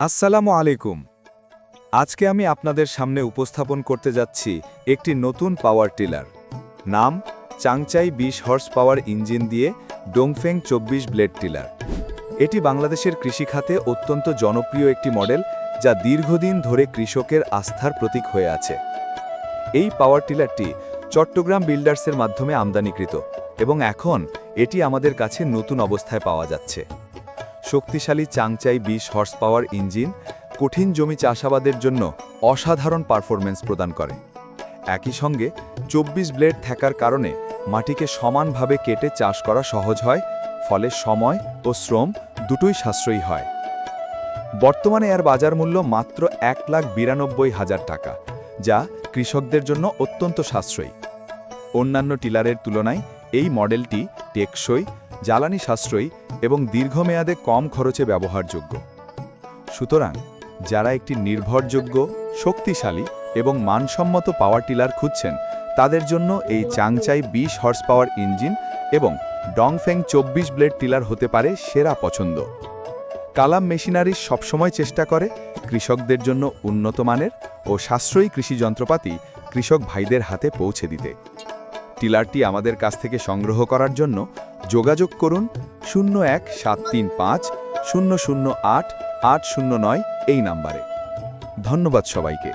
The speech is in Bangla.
আসসালামু আলাইকুম। আজকে আমি আপনাদের সামনে উপস্থাপন করতে যাচ্ছি একটি নতুন পাওয়ার টিলার। নাম, চাংচাই বিশ হর্স পাওয়ার ইঞ্জিন দিয়ে ডোংফেং চব্বিশ ব্লেড টিলার। এটি বাংলাদেশের কৃষিখাতে অত্যন্ত জনপ্রিয় একটি মডেল যা দীর্ঘদিন ধরে কৃষকের আস্থার প্রতীক হয়ে আছে। এই পাওয়ার টিলারটি চট্টগ্রাম বিল্ডার্সের মাধ্যমে আমদানিকৃত এবং এখন এটি আমাদের কাছে নতুন অবস্থায় পাওয়া যাচ্ছে। শক্তিশালী চাংচাই বিশ হর্স পাওয়ার ইঞ্জিন কঠিন জমি চাষাবাদের জন্য অসাধারণ পারফরমেন্স প্রদান করে। একই সঙ্গে চব্বিশ ব্লেড থাকার কারণে মাটিকে সমানভাবে কেটে চাষ করা সহজ হয়, ফলে সময় ও শ্রম দুটোই সাশ্রয়ী হয়। বর্তমানে এর বাজার মূল্য মাত্র এক লাখ বিরানব্বই হাজার টাকা, যা কৃষকদের জন্য অত্যন্ত সাশ্রয়ী। অন্যান্য টিলারের তুলনায় এই মডেলটি টেকসই জ্বালানি সাশ্রয়ী এবং দীর্ঘমেয়াদে কম খরচে ব্যবহারযোগ্য। সুতরাং, যারা একটি নির্ভরযোগ্য, শক্তিশালী এবং মানসম্মত পাওয়ার টিলার খুঁজছেন, তাদের জন্য এই চাংচাই বিশ হর্স পাওয়ার ইঞ্জিন এবং ডংফেং চব্বিশ ব্লেড টিলার হতে পারে সেরা পছন্দ। কালাম মেশিনারি সবসময় চেষ্টা করে, কৃষকদের জন্য উন্নত মানের ও সাশ্রয়ী কৃষি যন্ত্রপাতি কৃষক ভাইদের হাতে পৌঁছে দিতে। টিলারটি আমাদের কাছ থেকে সংগ্রহ করার জন্য যোগাযোগ করুন শূন্য এক সাত তিন পাঁচ শূন্য শূন্য আট আট শূন্য নয় এই নাম্বারে। ধন্যবাদ সবাইকে।